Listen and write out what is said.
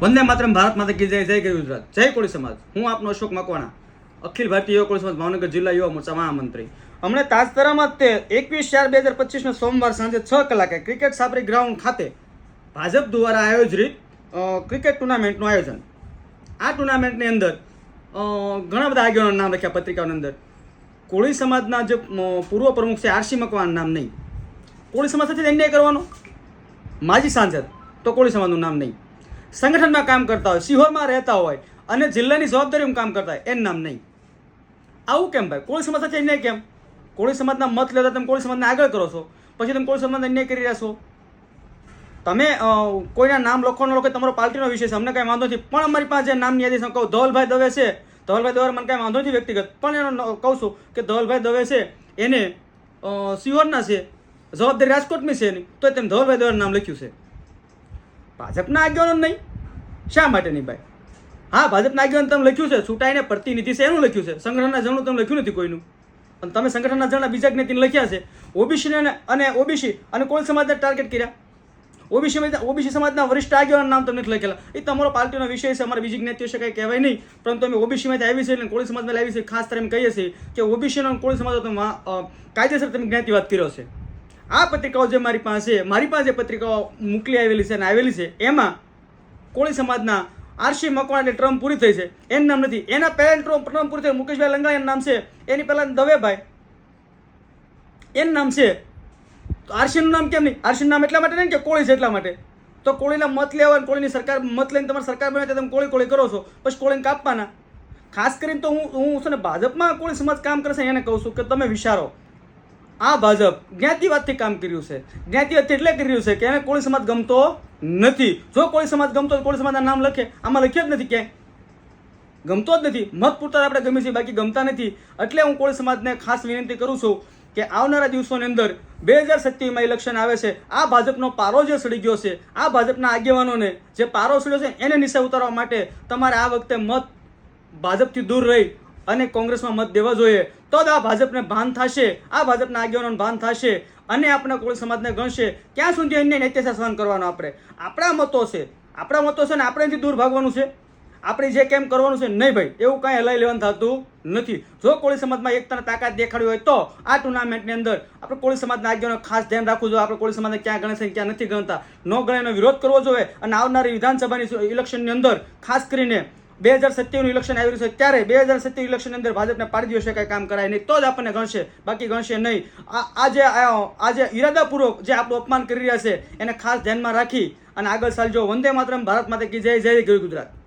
વંદે માત્રમ, ભારત માતા કી જય જય ગુજરાત. જય કોળી સમાજ. હું આપનો અશોક મકવાણા, અખિલ ભારતીય યુવા કોળી સમાજ, ભાવનગર જિલ્લા યુવા મોરચા મહામંત્રી. હમણે તાજતરામાં તે એકવીસ ચાર બે હજાર પચીસના સોમવાર સાંજે છ કલાકે ક્રિકેટ સાપરી ગ્રાઉન્ડ ખાતે ભાજપ દ્વારા આયોજિત ક્રિકેટ ટુર્નામેન્ટનું આયોજન. આ ટુર્નામેન્ટની અંદર ઘણા બધા આગેવાનોના નામ લખ્યા પત્રિકાઓની અંદર. કોળી સમાજના જે પૂર્વ પ્રમુખ છે આરસી મકવાન નામ નહીં. કોળી સમાજ સાથે અન્યાય કરવાનો? માજી સાંસદ, તો કોળી સમાજનું નામ નહીં. સંગઠનમાં કામ કરતા હોય સિહોરમાં રહેતા હોય અને જિલ્લાની જવાબદારીમાં કામ કરતા હોય, એનું નામ નહીં. આવું કેમ ભાઈ? કોળી સમાજ સાથે અન્યાય કેમ? કોળી સમાજના મત લેતા તમે કોળી સમાજને આગળ કરો છો. પછી તમે કોળી સમાજને અન્યાય કરી રહ્યા છો. તમે કોઈના નામ લખવાનો લખો તમારો પાર્ટીનો વિષય છે, અમને કાંઈ વાંધો નથી. પણ અમારી પાસે નામની યાદી છે કહું, ધવલભાઈ દવે છે. ધવલભાઈ દવે મને કાંઈ વાંધો નથી વ્યક્તિગત. પણ એનો કહું છું કે ધવલભાઈ દવે છે, એને સિહોરના છે, જવાબદારી રાજકોટની છે એની, તો તેમ ધવલભાઈ દવેનું નામ લખ્યું છે. ભાજપના આગેવાનો નહીં. શા માટે નહીં ભાઈ? હા, ભાજપના આગેવાન તમે લખ્યું છે, છૂટાઈને પ્રતિનિધિ છે, એનું લખ્યું છે, સંગઠનના જણનું તમે લખ્યું નથી કોઈનું. અને તમે સંગઠનના જણના બીજા જ્ઞાતિને લખ્યા છે. ઓબીસીને અને ઓબીસી અને કોલ સમાજને ટાર્ગેટ કર્યા. ઓબીસી ઓબીસી સમાજના વરિષ્ઠ આગેવાન નામ તમને લખેલા. એ તમારો પાર્ટીનો વિષય છે, અમારે બીજી જ્ઞાતિઓ છે, કંઈ કહેવાય નહીં. પરંતુ અમે ઓબીસીમાંથી આવી છે અને કોળી સમાજમાં આવી છે. ખાસ કરીને કહીએ છીએ કે ઓબીસીનો કોળી સમાજ તમે કાયદેસર તમે જ્ઞાતિવાદ કર્યો છે. આ પત્રિકાઓ જે મારી પાસે મારી પાસે પત્રિકાઓ મોકલી આવેલી છે અને આવેલી છે, એમાં કોળી સમાજના આરસી મકવાણાની ટ્રમ પૂરી થઈ છે. એનું નામ નથી. એના પહેલાની ટર્મ ટ્રમ પૂરી થઈ મુકેશભાઈ લંગાણીનું નામ છે. એની પહેલાં દવેભાઈ. એનું નામ છે. તો આરસીનું નામ કેમ નહીં? આરસીનું નામ એટલા માટે નહીં કે કોળી છે એટલા માટે? તો કોળીના મત લેવા કોળીની સરકાર મત લઈને તમારી સરકાર બને તમે કોળી કોળી કરો છો. પછી કોળીને કાપવાના. ખાસ કરીને તો હું હું છે ને ભાજપમાં કોળી સમાજ કામ કરશે એને કહું છું કે તમે વિચારો. આ ભાજપ જ્ઞાતિવાદથી કામ કર્યું છે. જ્ઞાતિવાદથી એટલે કર્યું છે કે એને કોળી સમાજ ગમતો નથી. જો કોળી સમાજ ગમતો હોય કોળી સમાજના નામ લખે. આમાં લખ્યો જ નથી ક્યાંય ગમતો જ નથી. મત પૂરતા આપણે ગમે છે બાકી ગમતા નથી. એટલે હું કોળી સમાજને ખાસ વિનંતી કરું છું કે આવનારા દિવસોની અંદર બે હજાર સત્યાવીસમાં ઇલેક્શન આવે છે. આ ભાજપનો પારો જે સડી ગયો છે, આ ભાજપના આગેવાનોને જે પારો સડ્યો છે, એને નીચે ઉતારવા માટે તમારે આ વખતે મત ભાજપથી દૂર રહી અને કોંગ્રેસમાં મત દેવા જોઈએ. તો જ આ ભાજપને ભાન થશે, આ ભાજપના આગેવાનોને ભાન થશે અને આપણા કોળી સમાજને ગણશે. ક્યાં સુધી અન્ય નેત્ય સહન કરવાનો આપણે? આપણા મતો છે. આપણા મતો છે ને આપણે એનાથી દૂર ભાગવાનું છે. આપણે જે કેમ કરવાનું છે, નહીં ભાઈ, એવું કાંઈ હલાઈ લેવાનું થતું નથી. જો કોળી સમાજમાં એકતાને તાકાત દેખાડી હોય તો આ ટુર્નામેન્ટની અંદર આપણે કોળી સમાજના આગેવાનો ખાસ ધ્યાન રાખવું જોઈએ. આપણે કોળી સમાજને ક્યાં ગણે છે ક્યાં નથી ગણતા. ન ગણે એનો વિરોધ કરવો જોઈએ અને આવનારી વિધાનસભાની ઇલેક્શનની અંદર ખાસ કરીને બે હજાર સત્યાવીસનું ઇલેક્શન આવી રહ્યું છે ત્યારે બે હજાર સત્યાવીસ ઇલેક્શનની અંદર ભાજપને પાડી દિવસે કાંઈ કામ કરાય નહીં, તો જ આપણને ગણશે, બાકી ગણશે નહીં. આ આ જે આ આ જે ઈરાદાપૂર્વક જે આપણું અપમાન કરી રહ્યા છે, એને ખાસ ધ્યાનમાં રાખી અને આગળ ચાલજો. વંદે માતરમ, ભારત માટે કી જય જય ગયું ગુજરાત.